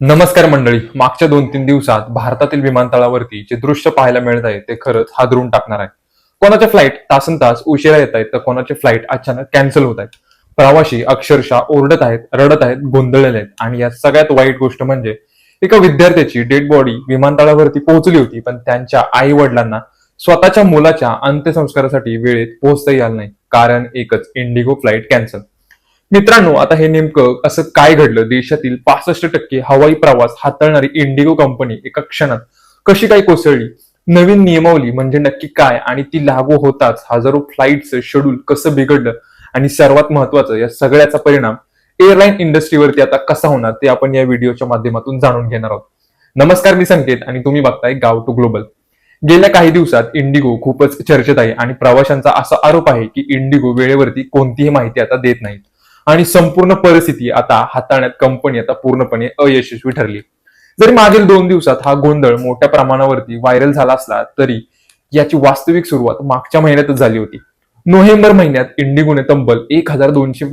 नमस्कार मंडळी. मागच्या दोन तीन दिवसात भारतातील विमानतळावरती जे दृश्य पाहायला मिळत आहे ते खरंच हादरून टाकणार आहे. कोणाच्या फ्लाईट तासन तास उशिरा येत आहेत तर कोणाचे फ्लाईट अचानक कॅन्सल होत आहेत. प्रवासी अक्षरशः ओरडत आहेत रडत आहेत गोंधळलेले आहेत. आणि या सगळ्यात वाईट गोष्ट म्हणजे एका विद्यार्थ्याची डेड बॉडी विमानतळावरती पोहोचली होती पण त्यांच्या आई वडिलांना स्वतःच्या मुलाच्या अंत्यसंस्कारासाठी वेळेत पोहोचता आलं नाही. कारण एकच इंडिगो फ्लाईट कॅन्सल मित्रांनो आता हे नेमकं असं काय घडलं? देशातील पासष्ट टक्के हवाई प्रवास हाताळणारी इंडिगो कंपनी एका क्षणात कशी काय कोसळली? नवीन नियमावली म्हणजे नक्की काय? आणि ती लागू होताच हजारो फ्लाईटचं शेड्यूल कसं बिघडलं? आणि सर्वात महत्वाचं या सगळ्याचा परिणाम एअरलाईन इंडस्ट्रीवरती आता कसा होणार ते आपण या व्हिडिओच्या माध्यमातून जाणून घेणार आहोत. नमस्कार मी संकेत आणि तुम्ही बघताय गाव टू ग्लोबल. गेल्या काही दिवसात इंडिगो खूपच चर्चेत आहे आणि प्रवाशांचा असा आरोप आहे की इंडिगो वेळेवरती कोणतीही माहिती आता देत नाहीत. आणि संपूर्ण परिस्थिती आता हाताळण्यात कंपनी आता पूर्णपणे अयशस्वी ठरली. जरी मागील दोन दिवसात हा गोंधळ मोठ्या प्रमाणावरती व्हायरल झाला असला तरी याची वास्तविक सुरुवात मागच्या महिन्यातच झाली होती. नोव्हेंबर महिन्यात इंडिगोने तब्बल एक हजार दोनशे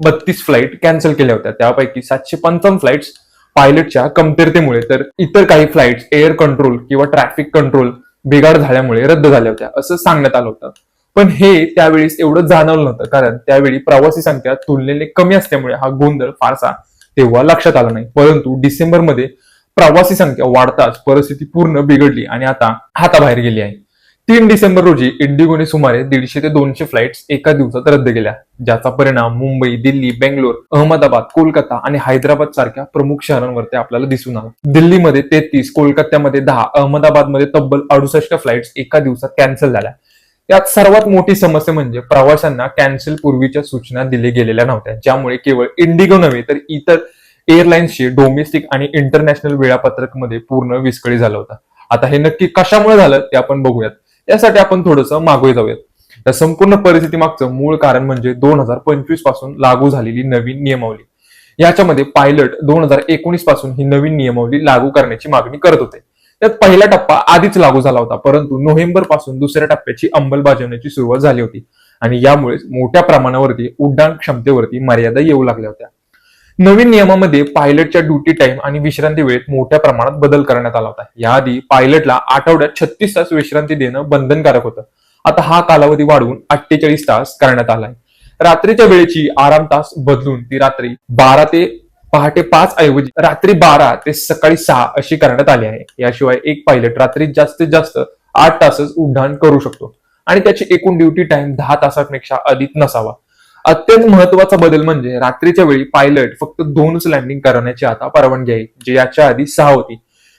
बत्तीस फ्लाईट कॅन्सल केल्या होत्या. त्यापैकी सातशे पंचावन्न फ्लाईट्स पायलटच्या कमतरतेमुळे तर इतर काही फ्लाईट्स एअर कंट्रोल किंवा ट्रॅफिक कंट्रोल बिघाड झाल्यामुळे रद्द झाल्या होत्या असं सांगण्यात आलं होतं. पण हे त्यावेळेस एवढं जाणवलं नव्हतं कारण त्यावेळी प्रवासी संख्या तुलनेने कमी असल्यामुळे हा गोंधळ फारसा तेव्हा लक्षात आला नाही. परंतु डिसेंबरमध्ये प्रवासी संख्या वाढताच परिस्थिती पूर्ण बिघडली आणि आता हाताबाहेर गेली आहे. तीन डिसेंबर रोजी इंडिगोने सुमारे दीडशे ते दोनशे फ्लाईट्स एका दिवसात रद्द केल्या ज्याचा परिणाम मुंबई दिल्ली बेंगलोर अहमदाबाद कोलकाता आणि हैदराबाद सारख्या प्रमुख शहरांवरती आपल्याला दिसून आला. दिल्लीमध्ये तेहतीस कोलकात्यामध्ये दहा अहमदाबादमध्ये तब्बल अडुसष्ट फ्लाईट्स एका दिवसात कॅन्सल झाल्या. यात सर्वात मोठी समस्या म्हणजे प्रवाशांना कॅन्सल पूर्वीच्या सूचना दिल्या गेलेल्या नव्हत्या. ज्यामुळे केवळ इंडिगो नव्हे तर इतर एअरलाईन्सचे डोमेस्टिक आणि इंटरनॅशनल वेळापत्रकमध्ये पूर्ण विस्कळी झाला होता. आता हे नक्की कशामुळे झालं ते आपण बघूयात. यासाठी आपण थोडंसं मागोय जाऊयात. या संपूर्ण परिस्थिती मागचं मूळ कारण म्हणजे दोन हजार पंचवीसपासून लागू झालेली नवीन नियमावली. याच्यामध्ये पायलट दोन हजार एकोणीसपासून ही नवीन नियमावली लागू करण्याची मागणी करत होते. त्यात पहिला टप्पा आधीच लागू झाला होता परंतु नोव्हेंबरपासून दुसऱ्या टप्प्याची अंमलबजावणीची सुरुवात झाली होती. आणि यामुळेच मोठ्या प्रमाणावरती उड्डाण क्षमतेवरती मर्यादा येऊ लागल्या होत्या. नवीन नियमामध्ये पायलटच्या ड्युटी टाइम आणि विश्रांती वेळेत मोठ्या प्रमाणात बदल करण्यात आला होता. याआधी पायलटला आठवड्यात छत्तीस तास विश्रांती देणं बंधनकारक होतं. आता हा कालावधी वाढवून अठ्ठेचाळीस तास करण्यात आलाय. रात्रीच्या वेळेची आराम तास बदलून ती रात्री बारा ते पहाटे पाच ऐवजी रात्री बारा ते सकाळी सहा अशी करण्यात आली आहे. याशिवाय एक पायलट रात्री जास्तीत जास्त आठ तासच उड्डाण करू शकतो. आणि त्याची एकूण ड्युटी टाइम दहा तासापेक्षा अधिक नसावा. अत्यंत महत्त्वाचा बदल म्हणजे रात्रीच्या वेळी पायलट फक्त दोनच लँडिंग करण्याची आता परवानगी आहे जे याच्या आधी सहा होती.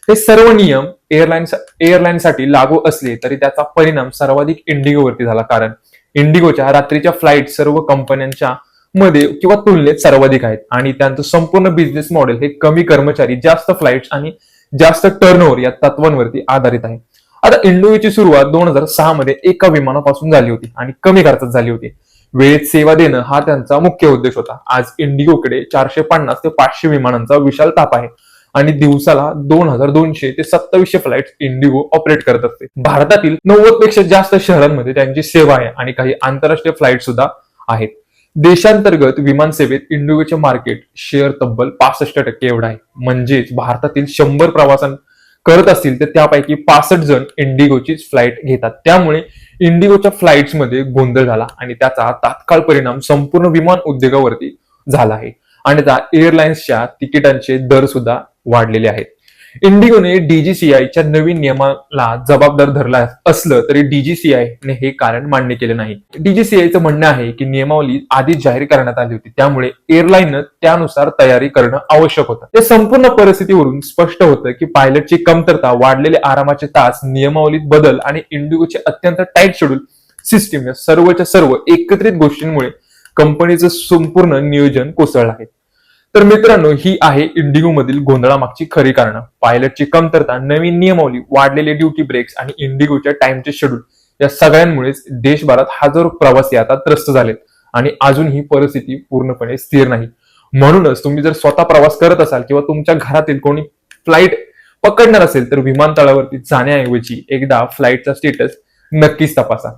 हे सर्व नियम एअरलाईन एअरलाईनसाठी लागू असले तरी त्याचा परिणाम सर्वाधिक इंडिगोवरती झाला. कारण इंडिगोच्या रात्रीच्या फ्लाईट सर्व कंपन्यांच्या मध्ये किंवा तुलनेत सर्वाधिक आहेत. आणि त्यांचं संपूर्ण बिझनेस मॉडेल हे कमी कर्मचारी जास्त फ्लाईट्स आणि जास्त टर्नओव्हर या तत्वांवरती आधारित आहे. आता इंडिगोची सुरुवात दोन हजार सहा मध्ये एका विमानापासून झाली होती आणि कमी खर्चात झाली होती. वेळेत सेवा देणं हा त्यांचा मुख्य उद्देश होता. आज इंडिगोकडे चारशे पन्नास ते पाचशे विमानांचा विशाल ताप आहे आणि दिवसाला दोन हजार दोनशे ते सत्तावीसशे फ्लाईट इंडिगो ऑपरेट करत असते. भारतातील नव्वदपेक्षा जास्त शहरांमध्ये त्यांची सेवा आहे आणि काही आंतरराष्ट्रीय फ्लाईट सुद्धा आहेत. देशांतर्गत विमान सेवेत इंडिगोचे मार्केट शेअर तब्बल पासष्ट टक्के एवढा आहे. म्हणजेच भारतातील शंभर प्रवासां करत असतील तर त्यापैकी पासष्ट जण इंडिगोची फ्लाईट घेतात. त्यामुळे इंडिगोच्या फ्लाईट्समध्ये गोंधळ झाला आणि त्याचा तात्काळ परिणाम संपूर्ण विमान उद्योगावरती झाला आहे. आणि त्या एअरलाइन्सच्या तिकिटांचे दर सुद्धा वाढलेले आहेत. इंडिगोने डीजीसीआयच्या नवीन नियमाला जबाबदार धरला असलं तरी डीजीसीआय ने हे कारण मान्य केले नाही. डीजीसीआयचं म्हणणं आहे की नियमावली आधीच जाहीर करण्यात आली होती. त्यामुळे एअरलाईननं त्यानुसार तयारी करणं आवश्यक होतं. या संपूर्ण परिस्थितीवरून स्पष्ट होतं की पायलटची कमतरता वाढलेले आरामाचे तास नियमावलीत बदल आणि इंडिगोचे अत्यंत टाईट शेड्यूल सिस्टीम या सर्वच्या सर्व एकत्रित गोष्टींमुळे कंपनीचं संपूर्ण नियोजन कोसळलं आहे. तर मित्रांनो ही आहे इंडिगो मधील गोंधळामागची खरी कारण. पायलटची कमतरता नवीन नियमावली वाढलेले ड्युटी ब्रेक्स आणि इंडिगोच्या टाइमचे शेड्यूल या सगळ्यांमुळेच देशभरात हजारो प्रवासी आता त्रस्त झालेत आणि अजून ही परिस्थिती पूर्णपणे स्थिर नाही. म्हणूनच तुम्ही जर स्वतः प्रवास करत असाल किंवा तुमच्या घरातील कोणी फ्लाईट पकडणार असेल तर विमानतळावरती जाण्याऐवजी एकदा फ्लाईटचा स्टेटस नक्कीच तपासा.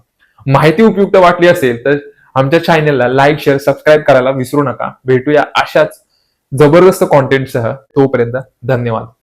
माहिती उपयुक्त वाटली असेल तर आमच्या चॅनेलला लाईक शेअर सबस्क्राईब करायला विसरू नका. भेटूया अशाच जबरदस्त कॉन्टेंटसह तोपर्यंत धन्यवाद.